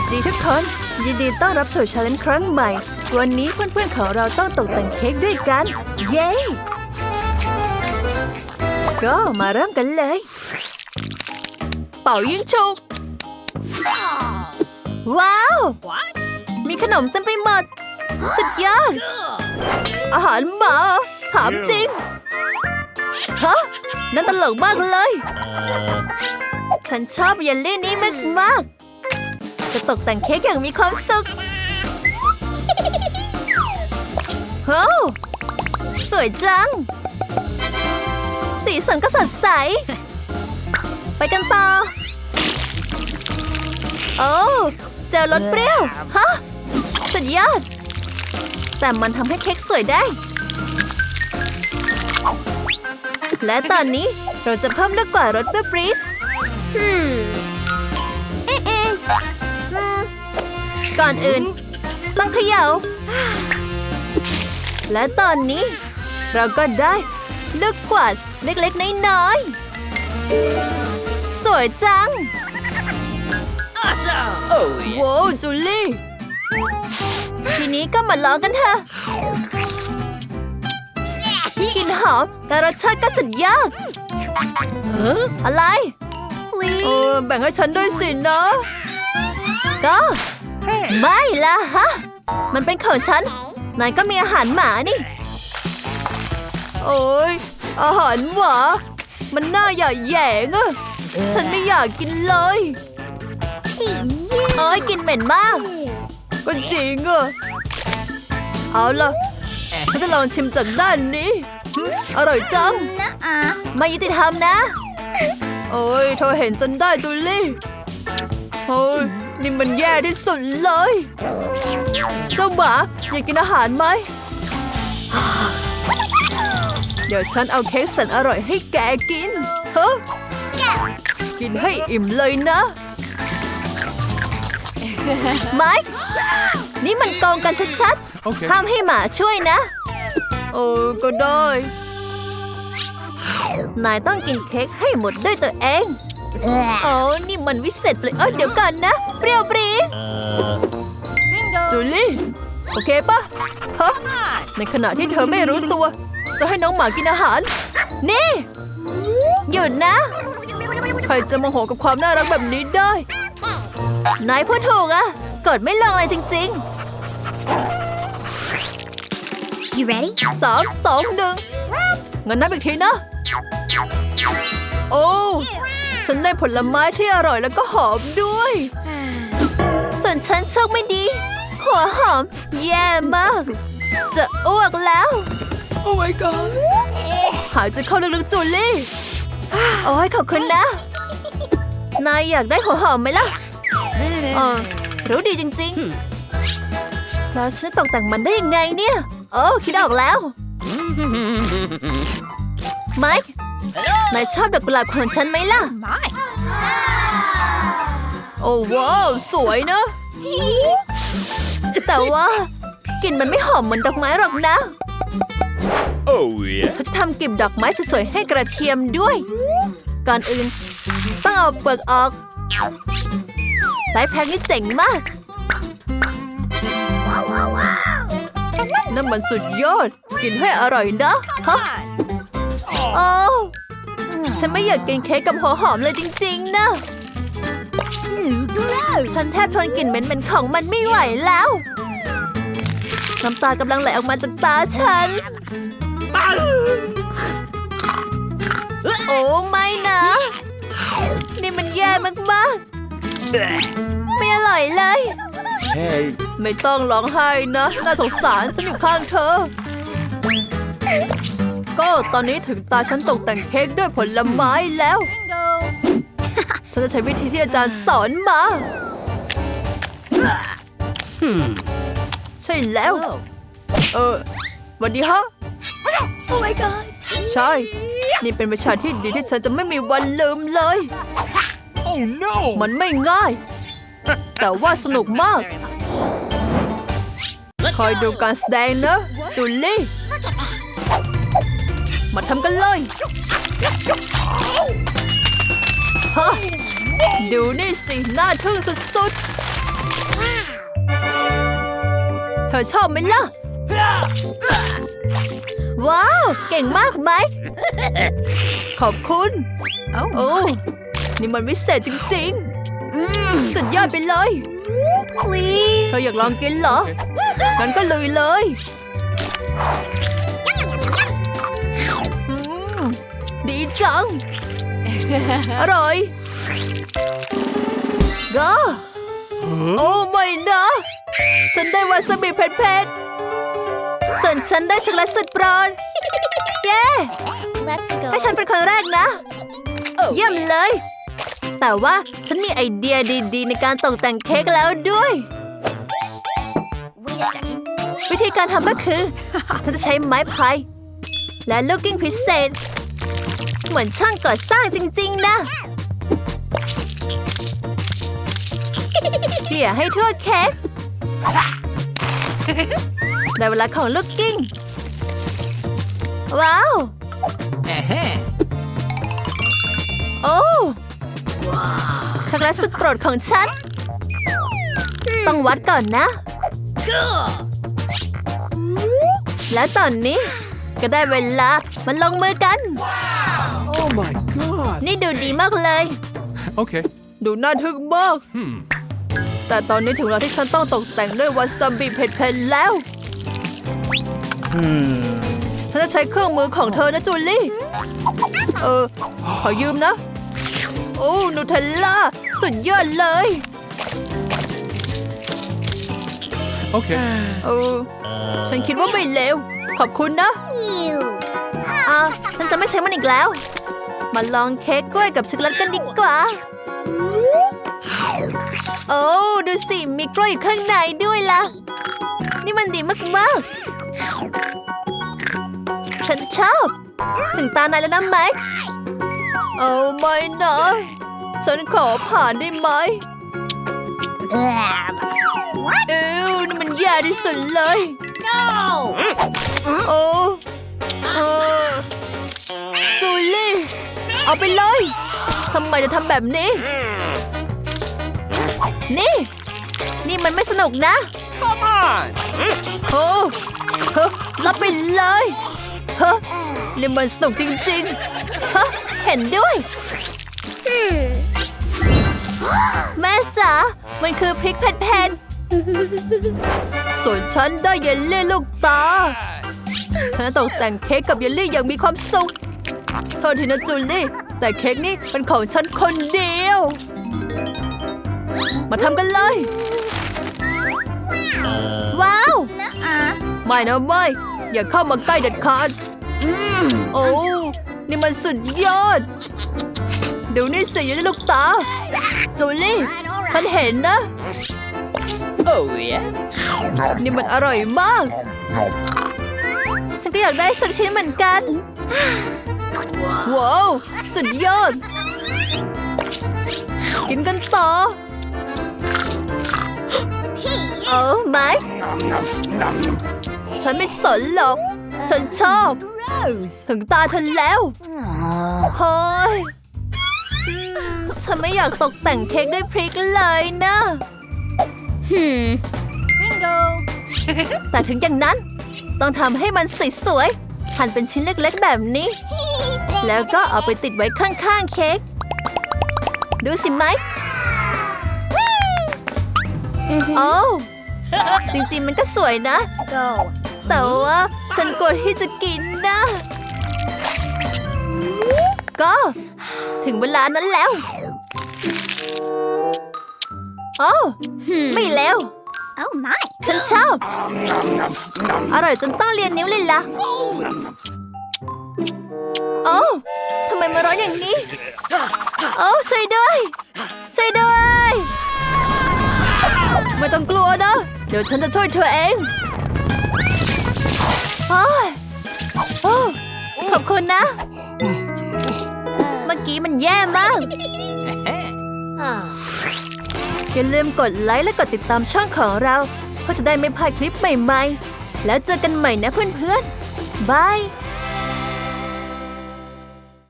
วัสดีทุกคน ยินดีต้อนรับสู่ชาเลนจ์ครั้งใหม่ วันนี้เพื่อนๆของเราต้องตกแต่งเค้กด้วยกัน เย้ ก็มาเริ่มกันเลย เป่ายิงฉุกว้าว มีขนมเต็มไปหมด สุดยอด อาหารหมาถามจริง ฮะ นั่นตลกมากเลย ฉันชอบเยลลี่นี้มากมากๆ จะตกแต่งเค้กอย่างมีความสุขโอ้สวยจัง สีสันก็สดใส ไปกันต่อ โอ้เจอรสเปรี้ยว ฮะ สุดยอด แต่มันทำให้เค้กสวยได้ และตอนนี้เราจะเพิ่มลูกกว่ารสเปรี้ยวปรี๊ดเอ๊ะเอ๊ะอืม ก่อนอื่น ต้องเขย่าและตอนนี้ เราก็ได้ลูกกวาดเล็กๆ น้อยๆ สวยจัง Awesome! Oh, yeah. ว้าวจูลี่ ทีนี้ก็มาลองกันเถอะ กลิ่นหอมแต่รสชาติก็สุดยอดอะไร เออแบ่งให้ฉันด้วยสินะก็ ไม่ละฮะ มันเป็นของฉัน นายก็มีอาหารหมานี่ โอ้ยอาหารหมามันน่าหย่าแหยงอะฉันไม่อยากกินเลยโอ้ยกลินเหม็นมาก ก็จริงอะเอาล่ะฉันจะลองชิมจากด้านนี้ อร่อยจัง ไม่ยุติธรรมนะ โอ้ยเธอเห็นจนได้จูลี่ โอ้ย นี่มันแย่ที่สุดเลย เจ้าหมาอยากกินอาหารไหม เดี๋ยวฉันเอาเค้กแสันอร่อยให้แกกินเฮ้กินให้อิ่มเลยนะไมค์นี่มันโกงกันชัดโอเคๆห้ามให้หมาช่วยนะ โอ้ก็ได้ นายต้องกินเค้กให้หมดด้วยตัวเอง โอ้นี่มันวิเศษเลยเออเดี๋ยวก่อนนะ เปรี้ยวปรี๊ด Uh, จูลี่ โอเคปะฮะในขณะที่เธอไม่รู้ตัว จะให้น้องหมากินอาหาร นี่ หยุดนะ ใครจะโมโหกับความน่ารักแบบนี้ได้ นายพูดถูกอะกดไม่ลงเลยจริง You ready? ๆสามสองหนึ่งงั้นนับอีกทีนะ โอ้ ฉันได้ผลไม้ที่อร่อยแล้วก็หอมด้วย ส่วนฉันโชคไม่ดี หัวหอม แย่มาก จะอ้วกแล้ว Oh my god หายใจเข้าลึกๆจูลี่โอ้ยขอบคุณนะ นายอยากได้หัวหอมไหมล่ะเออรู้ดีจริงๆแล้วฉันตกแต่งมันได้ยังไงเนี่ย โอ้คิดออกแล้ว ไมค์ นายชอบดอกกุหลาบของฉันไหมล่ะ My. โอ้ว้าว สวยนะ แต่ว่ากลิ่นมันไม่หอมเหมือนดอกไม้หรอกนะ Oh yeah ฉันจะทำกลีบดอกไม้สวยๆให้กระเทียมด้วย ก่อนอื่น ต้องเอาเปลือกออกไลฟ์แพ็กนี่เจ๋งมากนั่นมันสุดยอด กินให้อร่อยนะฮะ โอ้ฉันไม่อยากกินเค้กกับหัวหอมเลยจริง ๆ นะ ฉันแทบทนกลิ่นเหม็นๆของมันไม่ไหวแล้ว น้ำตากำลังไหลออกมาจากตาฉัน โอ้ไม่นะ นี่มันแย่มากๆ ไม่อร่อยเลย ไม่ต้องร้องไห้นะ น่าสงสารฉันอยู่ข้างเธอ ก็ตอนนี้ถึงตาฉันตกแต่งเค้กด้วยผลไม้แล้ว ฉันจะใช้วิธีที่อาจารย์สอนมา ใช่แล้ว เออสวัสดีฮะ Oh my god. ใช่ นี่เป็นวิชาที่ดีที่ฉันจะไม่มีวันลืมเลย Oh no มันไม่ง่าย แต่ว่าสนุกมาก คอยดูการแสดงนะจูลี่ มาทำกันเลยฮะดูนี่สิน่าทึ่งสุดเธอชอบไหมล่ะ ว้าว เก่งมากไหม ขอบคุณ Oh, โอ้นี่มันวิเศษจริง Mm, ๆสุดยอดไปเลย please. เธออยากลองกินเหรองั้นก็ลุยเลย จัง อร่อยก็โอ้ไม่นะ ฉันได้วาซาบิเผ็ดๆส่วนฉันได้ช็อกโกแลตสุดโปรดเย้ Let's go. ให้ฉันเป็นคนแรกนะ เยี่ยมเลย แต่ว่าฉันมีไอเดียดีๆ ในการตกแต่งเค้กแล้วด้วย Wait a second. วิธีการทำก็คือฉันจะใช้ไม้พายและลูกกิ้งพิเศษ เหมือนช่างก่อสร้างจริง ๆ นะเกี่ยให้ทั่วเค้กได้เวลาของลูกกิ้ง ว้าว โอ้ช็อกโกแลตสุดโปรดของฉัน ต้องวัดก่อนนะ และตอนนี้ก็ได้เวลามันลงมือกัน Oh my god. นี่ดูดีมากเลย Okay. ดูน่าทึ่งมาก Hmm. แต่ตอนนี้ถึงเวลาที่ฉันต้องตกแต่งด้วยวาซาบิเผ็ดๆแล้ว ฉันจะใช้เครื่องมือของเธอนะจูลี่ เออ ขอยืมนะ โอ้นูเทลล่า สุดยอดเลย Okay. เออ ฉันคิดว่าไม่เลว ขอบคุณนะ Ew. อะฉันจะไม่ใช้มันอีกแล้ว มาลองเค้กกล้วยกับช็อกโกแลตกันดีกว่า โอ้ดูสิมีกล้วยอยู่ข้างในด้วยล่ะ นี่มันดีมากๆ ฉันชอบ ถึงตานายแล้วนะแม็กเอาไม่นะฉันขอผ่านได้ไหม What? เอ้วนี่มันแย่ที่สุดเลย No. โอ้เออจูลี่ เอาไปเลยทำไมจะทำแบบนี้ นี่ นี่มันไม่สนุกนะ Come on. โอ้เฮ้รับไปเลยเฮ้นี่มันสนุกจริงๆฮะเห็นด้วย Hmm. แม่จ๋า มันคือพริกเผ็ดๆส่วนฉันได้เยลลี่ลูกตา ฉันจะตกแต่งเค้กกับเยลลี่อย่างมีความสุข โทษทีนะจูลี่ แต่เค้กนี่เป็นของฉันคนเดียว มาทำกันเลย ว้าว Uh. ไม่นะไม่อย่าเข้ามาใกล้เด็ดขาด Mm. โอ้ นี่มันสุดยอดดูนี่สิอยู่ในลูกตา จูลี่ ฉันเห็นนะ Oh yes. นี่มันอร่อยมาก ฉันก็อยากได้สักชิ้นเหมือนกัน ว้าว สุดยอด กินกันต่อเออไหมฉันไม่สนหรอก ฉันชอบ ถึงตาเธอแล้วเฮ้ยอืมฉันไม่อยากตกแต่งเค้กด้วยพริกเลยนะ Hmm. แต่ถึงอย่างนั้น ต้องทำให้มันสวยๆหั่นเป็นชิ้นเล็กๆแบบนี้ แล้วก็เอาไปติดไว้ข้างๆเค้ก ดูสิไหม Mhm. โอ้จริงๆมันก็สวยนะ Let's go. แต่ว่าฉันกลัวที่จะกินนะ ก็ถึงเวลานั้นแล้ว โอ้ Hmm. ไม่แล้ว Oh my. ฉันชอบ อร่อยจนต้องเรียนนิ้วเลยล่ะ โอ้ทำไมมาร้อนอย่างนี้ โอ้ช่วยด้วยช่วยด้วย ไม่ต้องกลัวนะ เดี๋ยวฉันจะช่วยเธอเองโอ้ยโอ้ขอบคุณนะ เมื่อกี้มันแย่มากอย่าลืมกดไลค์และกดติดตามช่องของเรา เพื่อจะได้ไม่พลาดคลิปใหม่ๆ แล้วเจอกันใหม่นะเพื่อนๆ บาย